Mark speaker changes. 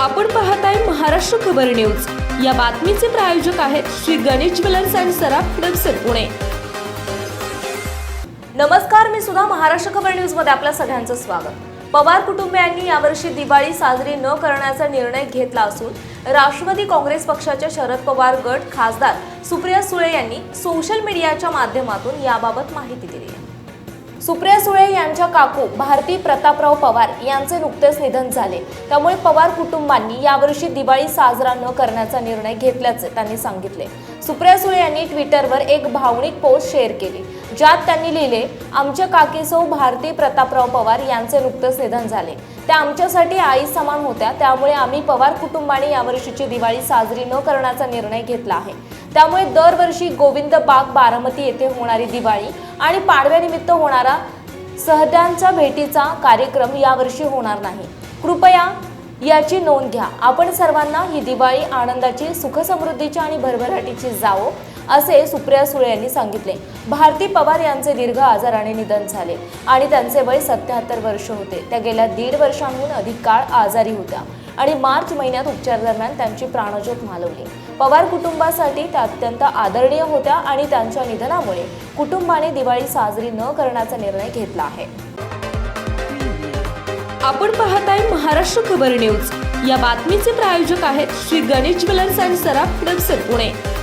Speaker 1: आपण पाहताय महाराष्ट्र खबर न्यूज. या बातमीचे प्रायोजक आहेत श्री गणेश ज्वेलर्स अँड सराफ हडपसर पुणे. नमस्कार मी सुद्धा महाराष्ट्र खबर न्यूजमध्ये आपल्या सगळ्यांचं स्वागत. पवार कुटुंबियांनी यावर्षी दिवाळी साजरी न करण्याचा निर्णय घेतला असून राष्ट्रवादी काँग्रेस पक्षाच्या शरद पवार गट खासदार सुप्रिया सुळे यांनी सोशल मीडियाच्या माध्यमातून याबाबत माहिती दिली आहे. सुप्रिया सुळे यांच्या काकू भारती प्रतापराव पवार यांचे नुकतेच निधन झाले. त्यामुळे पवार कुटुंबांनी यावर्षी दिवाळी साजरा न करण्याचा निर्णय घेतल्याचे त्यांनी सांगितले. सुप्रिया सुळे यांनी ट्विटरवर एक भावनिक पोस्ट शेअर केली ज्यात त्यांनी लिहिले आमच्या काकीसौ भारती प्रतापराव पवार यांचे नुकतेच निधन झाले. त्या आमच्यासाठी आई समान होत्या त्यामुळे आम्ही पवार कुटुंबाने यावर्षीची दिवाळी साजरी न करण्याचा निर्णय घेतला आहे. त्यामुळे दरवर्षी गोविंद बाग बारामती येथे होणारी दिवाळी आणि पाडव्यानिमित्त होणारा सहद्यांच्या भेटीचा कार्यक्रम यावर्षी होणार नाही. कृपया याची नोंद घ्या. आपण सर्वांना ही दिवाळी आनंदाची सुखसमृद्धीची आणि भरभराटीची जावो असे सुप्रिया सुळे यांनी सांगितले. भारती पवार यांचे दीर्घ आजाराने निधन झाले आणि त्यांचे वय सत्याहत्तर वर्ष होते. त्या गेल्या दीड वर्षांहून अधिक काळ आजारी होत्या. आणि मार्च महिन्यात उपचार दरम्यान त्यांची प्राणज्योत मालवली. पवार कुटुंबासाठी त्या अत्यंत आदरणीय होत्या आणि त्यांच्या निधनामुळे कुटुंबाने दिवाळी साजरी न करण्याचा निर्णय घेतला आहे. आपण पाहत आहे महाराष्ट्र खबर न्यूज. या बातमीचे प्रायोजक आहेत Shri Ganesh jewellers and Saraf Hadapsar Pune.